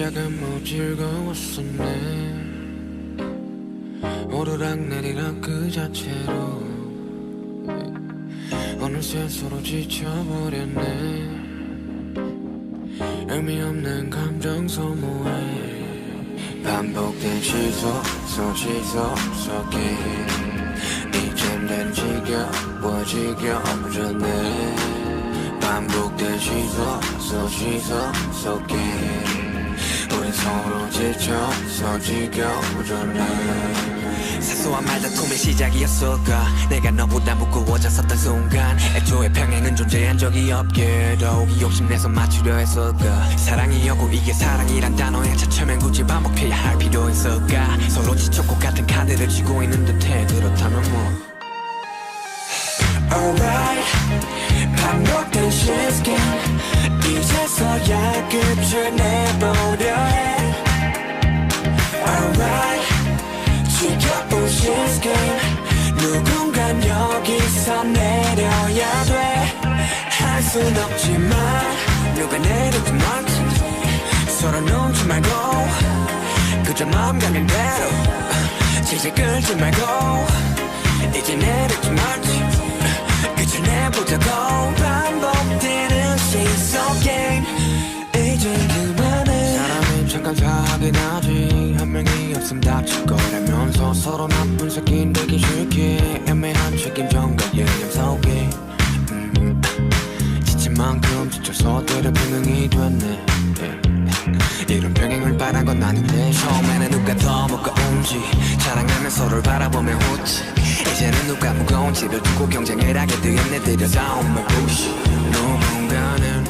시작은 뭐 즐거웠었네. 오르락 내리락 그 자체로. 어느새 서로 지쳐버렸네. 의미 없는 감정 소모해 반복된 시속 속 시속 속에 이젠 난 지겨워 지겨워졌네. 반복된 속 시속 속에 우린 서로 지쳐서 지겨워졌네 사소한 말다툼의 시작이었을까 내가 너보다 무거워졌었던 순간. 애초에 평행은 존재한 적이 없게 더욱이 욕심내서 맞추려 했을까 사랑이었고 이게 사랑이란 단어에 차츰엔 굳이 반복해야 할 필요 있을까 서로 지쳤고 같은 카드를 쥐고 있는 듯해. 그렇다면 뭐. Alright. 반복된 시스템. 이제서야 끝을 내보려 여기서 내려야 돼할 순 없지만 누가 내리든 말든 서로 눈치 말고 그저 마음 가는 대로 질질 끌지 말고 이제 내리지 말지. 끝을 내보자고 반복되는 시속 게임. 이제 그만해. 사람이 잠깐 사하긴 하지. 한 명이 없음 다칠 거라면서 서로 나쁜 새끼 되기 싫게 만큼 지쳐서 때려 병행이 됐네. 예. 이런 병행을 바란 건 아닌데. 처음에는 누가 더 무거운지 자랑하며 서로를 바라보며 웃지. 이제는 누가 무거운지를 두고 경쟁을 하게 되었네. 들여다온 말 부시 누군가는